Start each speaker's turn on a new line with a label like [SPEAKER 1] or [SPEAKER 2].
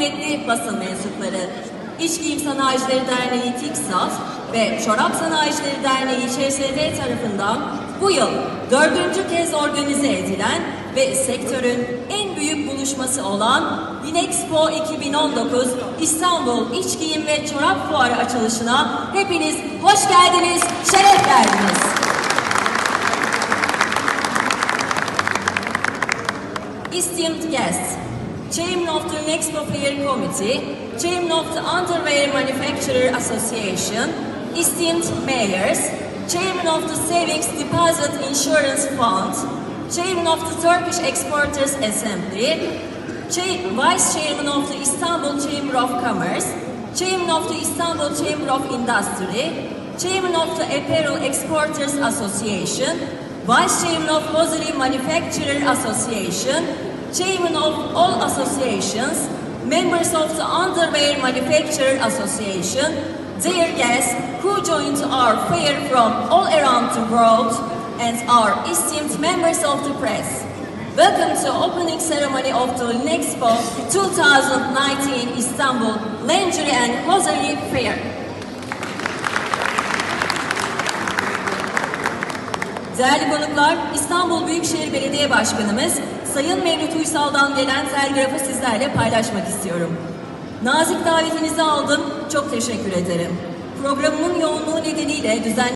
[SPEAKER 1] kıymetli basın mensupları, İç Giyim Sanayicileri Derneği TİKSAT ve Çorap Sanayicileri Derneği ÇSD tarafından bu yıl dördüncü kez organize edilen ve sektörün en büyük buluşması olan Dinexpo 2019 İstanbul İç Giyim ve Çorap Fuarı açılışına hepiniz hoş geldiniz, şeref verdiniz. Esteemed guests, Chairman of the Nexpo Fair Committee, Chairman of the Underwear Manufacturer Association, esteemed mayors, Chairman of the Savings Deposit Insurance Fund, Chairman of the Turkish Exporters Assembly, Vice Chairman of the Istanbul Chamber of Commerce, Chairman of the Istanbul Chamber of Industry, Chairman of the Apparel Exporters Association, Vice Chairman of Hosiery Manufacturer Association, Chairman of all associations, members of the Underwear Manufacturer Association, dear guests who joined our fair from all around the world, and our esteemed members of the press. Welcome to opening ceremony of the Nexpo 2019 Istanbul Lingerie and Hosiery Fair. Değerli konuklar, İstanbul Büyükşehir Belediye Başkanımız Sayın Mevlüt Uysal'dan gelen telgrafı sizlerle paylaşmak istiyorum. Nazik davetinizi aldım, çok teşekkür ederim. Programımın yoğunluğu nedeniyle düzenli